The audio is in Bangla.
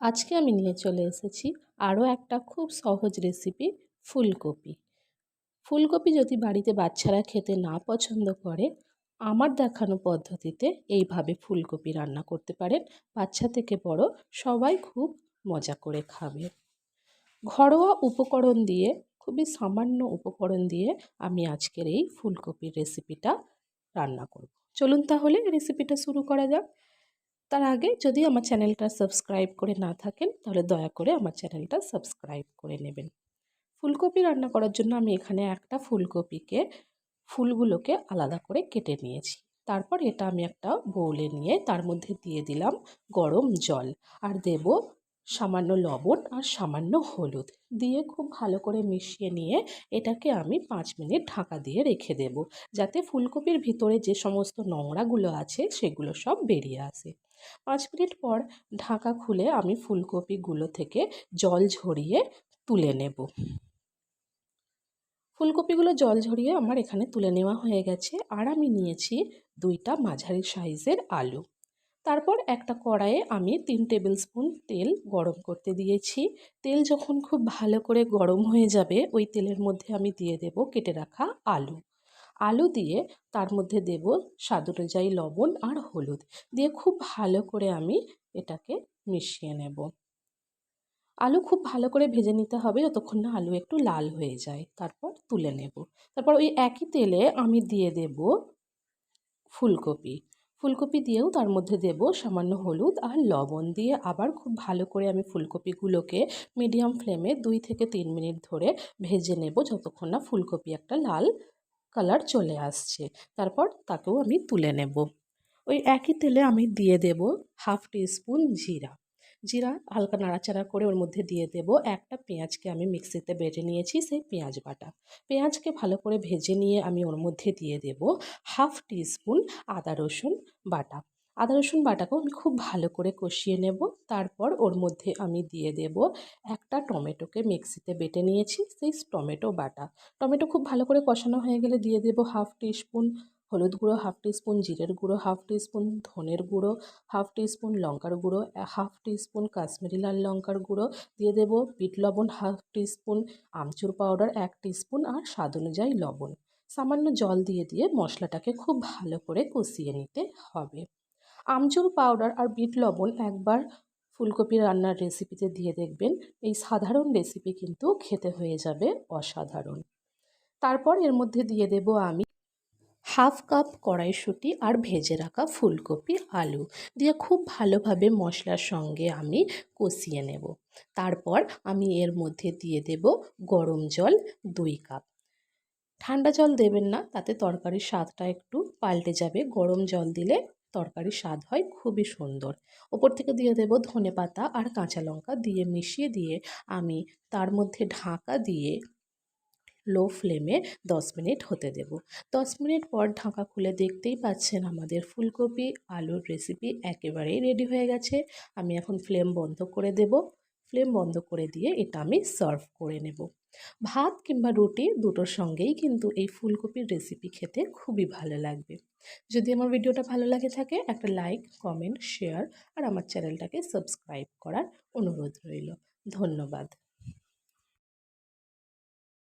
আজকে আমি নিয়ে চলে এসেছি আরও একটা খুব সহজ রেসিপি ফুলকপি। ফুলকপি যদি বাড়িতে বাচ্চারা খেতে না পছন্দ করে, আমার দেখানো পদ্ধতিতে এইভাবে ফুলকপি রান্না করতে পারেন। বাচ্চা থেকে বড় সবাই খুব মজা করে খাবে। ঘরোয়া উপকরণ দিয়ে, খুবই সামান্য উপকরণ দিয়ে আমি আজকের এই ফুলকপির রেসিপিটা রান্না করব। চলুন তাহলে রেসিপিটা শুরু করা যাক। তার আগে যদি আমার চ্যানেলটা সাবস্ক্রাইব করে না থাকেন, তাহলে দয়া করে আমার চ্যানেলটা সাবস্ক্রাইব করে নেবেন। ফুলকপি রান্না করার জন্য আমি এখানে একটা ফুলকপিকে, ফুলগুলোকে আলাদা করে কেটে নিয়েছি। তারপর এটা আমি একটা বৌলে নিয়ে তার মধ্যে দিয়ে দিলাম গরম জল। আর দেব সামান্য লবণ আর সামান্য হলুদ দিয়ে খুব ভালো করে মিশিয়ে নিয়ে এটাকে আমি পাঁচ মিনিট ঢাকা দিয়ে রেখে দেব, যাতে ফুলকপির ভিতরে যে সমস্ত নোংরাগুলো আছে সেগুলো সব বেরিয়ে আসে। পাঁচ মিনিট পর ঢাকা খুলে আমি ফুলকপিগুলো থেকে জল ঝরিয়ে তুলে নেব। ফুলকপিগুলো জল ঝরিয়ে আমার এখানে তুলে নেওয়া হয়ে গেছে, আর আমি নিয়েছি দুইটা মাঝারি সাইজের আলু। তারপর একটা কড়াইয়ে আমি তিন টেবিল স্পুন তেল গরম করতে দিয়েছি। তেল যখন খুব ভালো করে গরম হয়ে যাবে, ওই তেলের মধ্যে আমি দিয়ে দেব কেটে রাখা আলু। আলু দিয়ে তার মধ্যে দেব স্বাদ অনুযায়ী লবণ আর হলুদ। দিয়ে খুব ভালো করে আমি এটাকে মিশিয়ে নেব। আলু খুব ভালো করে ভেজে নিতে হবে যতক্ষণ না আলু একটু লাল হয়ে যায়। তারপর তুলে নেব। তারপর ওই একই তেলে আমি দিয়ে দেব ফুলকপি। ফুলকপি দিয়েও তার মধ্যে দেব সামান্য হলুদ আর লবণ দিয়ে আবার খুব ভালো করে আমি ফুলকপিগুলোকে মিডিয়াম ফ্লেমে দুই থেকে তিন মিনিট ধরে ভেজে নেব যতক্ষণ না ফুলকপি একটা লাল কালার চলে আসছে। তারপর তাকেও আমি তুলে নেব। ওই একই তেলে আমি দিয়ে দেব হাফ টিস্পুন জিরা। জিরা হালকা নাড়াচাড়া করে ওর মধ্যে দিয়ে দেব একটা পেঁয়াজকে আমি মিক্সিতে বেটে নিয়েছি, সেই পেঁয়াজ বাটা। পেঁয়াজকে ভালো করে ভেজে নিয়ে আমি ওর মধ্যে দিয়ে দেব হাফ টিস্পুন আদা রসুন বাটা। আদা রসুন বাটাকেও আমি খুব ভালো করে কষিয়ে নেব, তারপর ওর মধ্যে আমি দিয়ে দেব একটা টমেটোকে মিক্সিতে বেটে নিয়েছি, সেই টমেটো বাটা। টমেটো খুব ভালো করে কষানো হয়ে গেলে দিয়ে দেব হাফ টিস্পুন হলুদ গুঁড়ো হাফ টিস্পুন, জিরের গুঁড়ো হাফ টিস্পুন, ধনের গুঁড়ো হাফ টিস্পুন, লঙ্কার গুঁড়ো হাফ টিস্পুন, কাশ্মীরি লাল লঙ্কার গুঁড়ো দিয়ে দেব বিট লবণ হাফ টিস্পুন, আমচুর পাউডার এক টিস্পুন আর স্বাদ অনুযায়ী লবণ। সামান্য জল দিয়ে দিয়ে মশলাটাকে খুব ভালো করে কষিয়ে নিতে হবে। আমচুর পাউডার আর বিট লবণ একবার ফুলকপি রান্নার রেসিপিতে দিয়ে দেখবেন। এই সাধারণ রেসিপি কিন্তু খেতে হয়ে যাবে অসাধারণ। তারপর এর মধ্যে দিয়ে দেব আমি হাফ কাপ কড়াইশুঁটি আর ভেজে রাখা ফুলকপি, আলু দিয়ে খুব ভালোভাবে মশলার সঙ্গে আমি কষিয়ে নেব। তারপর আমি এর মধ্যে দিয়ে দেব গরম জল দুই কাপ। ঠান্ডা জল দেবেন না, তাতে তরকারির স্বাদটা একটু পাল্টে যাবে। গরম জল দিলে তরকারির স্বাদ হয় খুবই সুন্দর। ওপর থেকে দিয়ে দেব ধনে পাতা আর কাঁচা লঙ্কা দিয়ে মিশিয়ে দিয়ে আমি তার মধ্যে ঢাকা দিয়ে লো ফ্লেমে দশ মিনিট হতে দেব। দশ মিনিট পর ঢাকা খুলে দেখতেই পাচ্ছেন আমাদের ফুলকপি, আলুর রেসিপি একেবারেই রেডি হয়ে গেছে। আমি এখন ফ্লেম বন্ধ করে দেব। ফ্লেম বন্ধ করে দিয়ে এটা আমি সার্ভ করে নেব। ভাত কিংবা রুটি দুটোর সঙ্গেই কিন্তু এই ফুলকপির রেসিপি খেতে খুবই ভালো লাগবে। যদি আমার ভিডিওটা ভালো লাগে থাকে, একটা লাইক কমেন্ট শেয়ার আর আমার চ্যানেলটাকে সাবস্ক্রাইব করার অনুরোধ রইল। ধন্যবাদ।